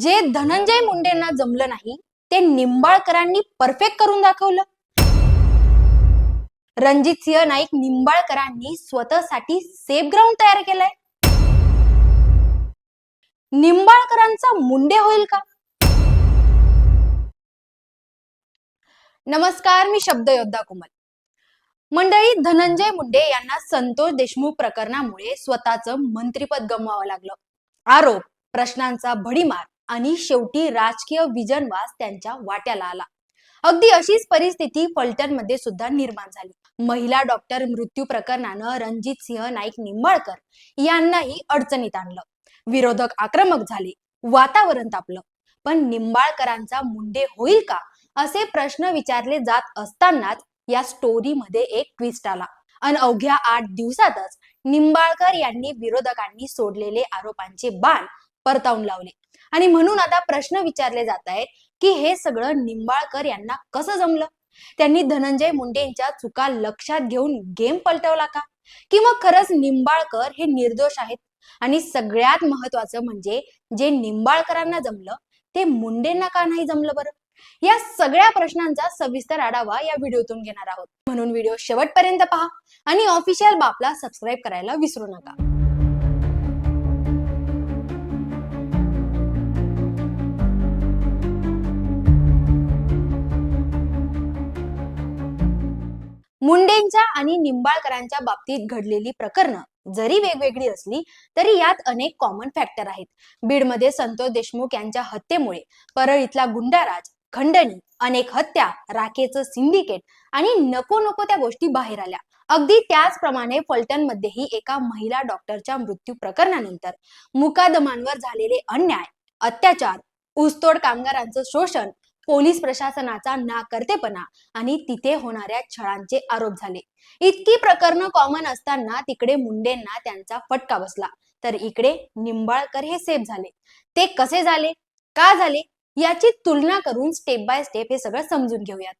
जे धनंजय मुंडेंना जमलं नाही ते निंबाळकरांनी परफेक्ट करून दाखवलं. रणजित सिंह नाईक निंबाळकरांनी स्वतःसाठी सेफ ग्राउंड तयार केलाय. निंबाळकरांचा मुंडे होईल का? नमस्कार मी शब्द योद्धा कुमल. मंडळी धनंजय मुंडे यांना संतोष देशमुख प्रकरणामुळे स्वतःचं मंत्रीपद गमवावं लागलं. आरोप प्रश्नांचा भडीमार. आणि शेवटी राजकीय विजनवास त्यांच्या वाट्याला आला. अगदी अशीच परिस्थिती फलटणमध्ये सुद्धा निर्माण झाली. महिला डॉक्टर मृत्यू प्रकरणानं रणजित सिंह नाईक निंबाळकर यांनाही अडचणीत आणलं. विरोधक आक्रमक झाले. वातावरण तापलं. पण निंबाळकरांचा मुंडे होईल का? असे प्रश्न विचारले जात असतानाच या स्टोरीमध्ये एक ट्विस्ट आला. अन अवघ्या आठ दिवसातच निंबाळकर यांनी विरोधकांनी सोडलेले आरोपांचे बाण परतावून लावले. आणि म्हणून आता प्रश्न विचारले जात आहेत की हे सगळं निंबाळकर यांना कसं जमलं? त्यांनी धनंजय मुंडेंच्या चुका लक्षात घेऊन गेम पलटवला का? कि मग खरंच निंबाळकर हे निर्दोष आहेत? आणि सगळ्यात महत्वाचं म्हणजे जे निंबाळकरांना जमलं ते मुंडेंना का नाही जमलं बरं? या सगळ्या प्रश्नांचा सविस्तर आढावा या व्हिडिओतून घेणार आहोत. म्हणून व्हिडिओ शेवटपर्यंत पहा आणि ऑफिशियल बापला सबस्क्राईब करायला विसरू नका. मुंडेंच्या आणि निंबाळकरांच्या बाबतीत घडलेली प्रकरणं जरी वेगवेगळी असली तरी यात अनेक कॉमन फॅक्टर आहेत. बीडमध्ये संतोष देशमुख यांच्या हत्येमुळे परळीतला गुंडाराज खंडणी अनेक हत्या राखेचं सिंडिकेट आणि नको नको त्या गोष्टी बाहेर आल्या. अगदी त्याचप्रमाणे फलटणमध्येही एका महिला डॉक्टरच्या मृत्यू प्रकरणानंतर मुकादमांवर झालेले अन्याय अत्याचार ऊसतोड कामगारांचं शोषण पोलीस प्रशासनाचा नाकर्तेपणा आणि तिथे होणाऱ्या छळांचे आरोप झाले. इतकी प्रकरणं कॉमन असताना तिकडे मुंडेंना त्यांचा फटका बसला. तर इकडे निंबाळकर हे सेफ झाले. ते कसे झाले? का झाले? याची तुलना करून स्टेप बाय स्टेप हे सगळं समजून घेऊयात.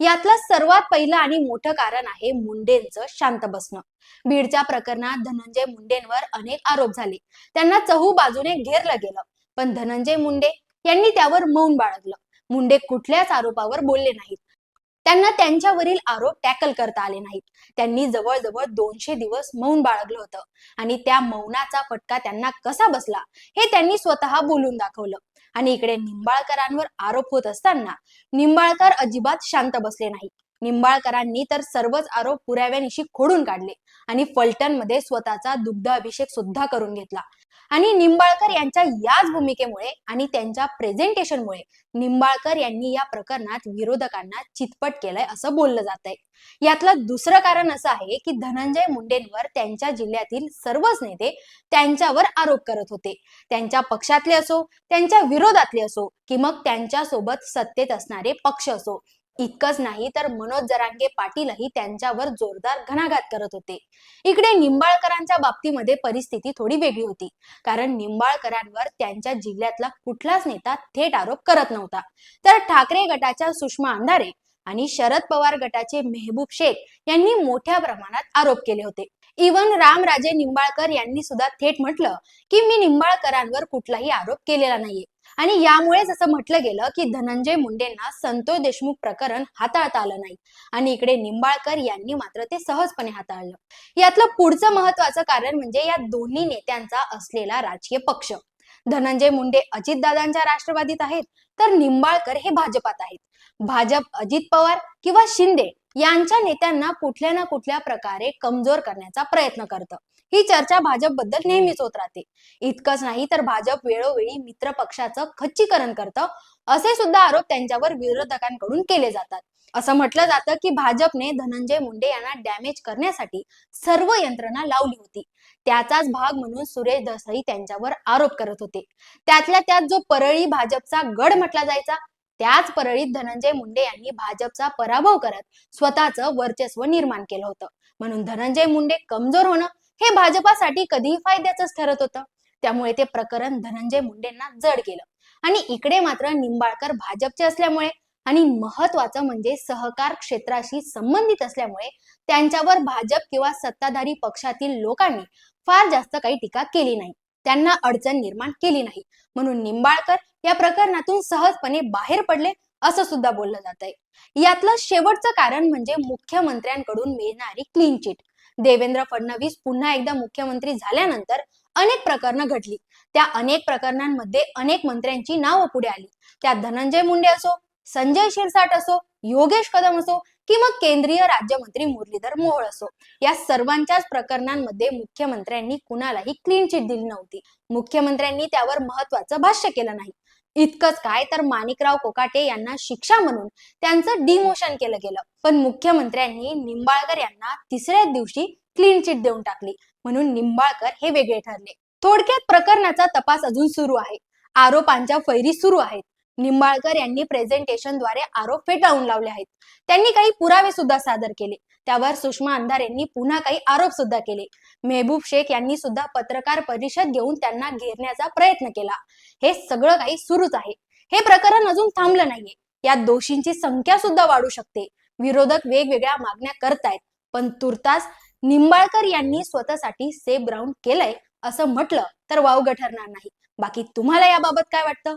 यातलं सर्वात पहिलं आणि मोठं कारण आहे मुंडेंचं शांत बसणं. बीडच्या प्रकरणात धनंजय मुंडेंवर अनेक आरोप झाले. त्यांना चहू बाजूने घेरलं गेलं. पण धनंजय मुंडे यांनी त्यावर मौन बाळगलं. मुंडे कुठल्याच आरोपावर बोलले नाहीत. त्यांना त्यांच्यावरील आरोप टॅकल करता आले नाहीत. त्यांनी जवळजवळ दोनशे दिवस मौन बाळगलं होतं. आणि त्या मौनाचा फटका त्यांना कसा बसला हे त्यांनी स्वतः बोलून दाखवलं. आणि इकडे निंबाळकरांवर आरोप होत असताना निंबाळकर अजिबात शांत बसले नाही निंबाळकरांनी तर सर्वच आरोप पुराव्यानिशी खोडून काढले आणि फलटणमध्ये स्वतःचा दुग्ध अभिषेक सुद्धा करून घेतला. आणि निंबाळकर यांच्या याच भूमिकेमुळे आणि त्यांच्या प्रेझेंटेशनमुळे निंबाळकर यांनी या प्रकरणात विरोधकांना चितपट केलंय असं बोललं जात आहे यातलं दुसरं कारण असं आहे की धनंजय मुंडेंवर त्यांच्या जिल्ह्यातील सर्वच नेते त्यांच्यावर आरोप करत होते. त्यांच्या पक्षातले असो त्यांच्या विरोधातले असो की मग त्यांच्यासोबत सत्तेत असणारे पक्ष असो इतकंच नाही तर मनोज जरांगे पाटीलही त्यांच्यावर जोरदार घणाघात करत होते. इकडे निंबाळकरांच्या बाबतीमध्ये परिस्थिती थोडी वेगळी होती. कारण निंबाळकरांवर त्यांच्या जिल्ह्यातला कुठलाच नेता थेट आरोप करत नव्हता. तर ठाकरे गटाच्या सुषमा अंधारे आणि शरद पवार गटाचे मेहबूब शेख यांनी मोठ्या प्रमाणात आरोप केले होते. इवन रामराजे निंबाळकर यांनी सुद्धा थेट म्हटलं की मी निंबाळकरांवर कुठलाही आरोप केलेला नाहीये. आणि यामुळेच असं म्हटलं गेलं की धनंजय मुंडेंना संतोष देशमुख प्रकरण हाताळता आलं नाही. आणि इकडे निंबाळकर यांनी मात्र ते सहजपणे हाताळलं. यातलं पुढचं महत्वाचं कारण म्हणजे या दोन्ही नेत्यांचा असलेला राजकीय पक्ष. धनंजय मुंडे अजितदादांच्या राष्ट्रवादीत आहेत तर निंबाळकर हे भाजपात आहेत. भाजप अजित पवार किंवा शिंदे यांच्या नेत्यांना कुठल्या ना कुठल्या प्रकारे कमजोर करण्याचा प्रयत्न करतं. ही चर्चा भाजपबद्दल नेहमीच होत राहते. इतकंच नाही तर भाजप वेळोवेळी मित्र पक्षाचं खच्चीकरण करतं असे सुद्धा आरोप त्यांच्यावर विरोधकांकडून केले जातात. असं म्हटलं जातं की भाजपने धनंजय मुंडे यांना डॅमेज करण्यासाठी सर्व यंत्रणा लावली होती. त्याचाच भाग म्हणून सुरेश देसाई त्यांच्यावर आरोप करत होते. त्यातल्या त्यात जो परळी भाजपचा गड म्हटला जायचा त्याच परळीत धनंजय मुंडे यांनी भाजपचा पराभव करत स्वतःचं वर्चस्व निर्माण केलं होतं. म्हणून धनंजय मुंडे कमजोर होणं हे भाजपासाठी कधीही फायद्याचंच ठरत होतं. त्यामुळे ते प्रकरण धनंजय मुंडेंना जड गेलं आणि इकडे मात्र निंबाळकर भाजपचे असल्यामुळे आणि महत्वाचं म्हणजे सहकार क्षेत्राशी संबंधित असल्यामुळे त्यांच्यावर भाजप किंवा सत्ताधारी पक्षातील लोकांनी फार जास्त काही टीका केली नाही. त्यांना अडचण निर्माण केली नाही. म्हणून निंबाळकर या प्रकरणातून सहजपणे बाहेर पडले असं सुद्धा बोललं जात आहे यातलं शेवटचं कारण म्हणजे मुख्यमंत्र्यांकडून मिळणारी क्लीन चिट देवेंद्र फडणवीस पुन्हा एकदा मुख्यमंत्री झाल्यानंतर अनेक प्रकरणं घडली. त्या अनेक प्रकरणांमध्ये अनेक मंत्र्यांची नावं पुढे आली. त्यात धनंजय मुंडे असो संजय शिरसाट असो योगेश कदम असो किंवा मग केंद्रीय राज्यमंत्री मुरलीधर मोहोळ असो या सर्वांच्याच प्रकरणांमध्ये मुख्यमंत्र्यांनी कुणालाही क्लीन चिट दिली नव्हती. मुख्यमंत्र्यांनी त्यावर महत्वाचं भाष्य केलं नाही. इतकंच काय तर माणिकराव कोकाटे यांना शिक्षा म्हणून त्यांचं डिमोशन केलं गेलं. पण मुख्यमंत्र्यांनी निंबाळकर यांना तिसऱ्या दिवशी क्लीन चिट देऊन टाकली. म्हणून निंबाळकर हे वेगळे ठरले. थोडक्यात प्रकरणाचा तपास अजून सुरू आहे. आरोपांच्या फैरी सुरू आहेत. निंबाळकर यांनी प्रेझेंटेशनद्वारे आरोप फेटाळून लावले आहेत. त्यांनी काही पुरावे सुद्धा सादर केले. त्यावर सुषमा अंधार यांनी पुन्हा काही आरोप सुद्धा केले. मेहबूब शेख यांनी सुद्धा पत्रकार परिषद घेऊन त्यांना घेरण्याचा प्रयत्न केला. हे सगळं काही सुरूच आहे. हे प्रकरण अजून थांबलं नाहीये. यात दोषींची संख्या सुद्धा वाढू शकते. विरोधक वेगवेगळ्या मागण्या करतायत. पण तुर्तास निंबाळकर यांनी स्वतःसाठी सेफ ग्राउंड केलंय असं म्हटलं तर वावगं ठरणार नाही. बाकी तुम्हाला याबाबत काय वाटतं?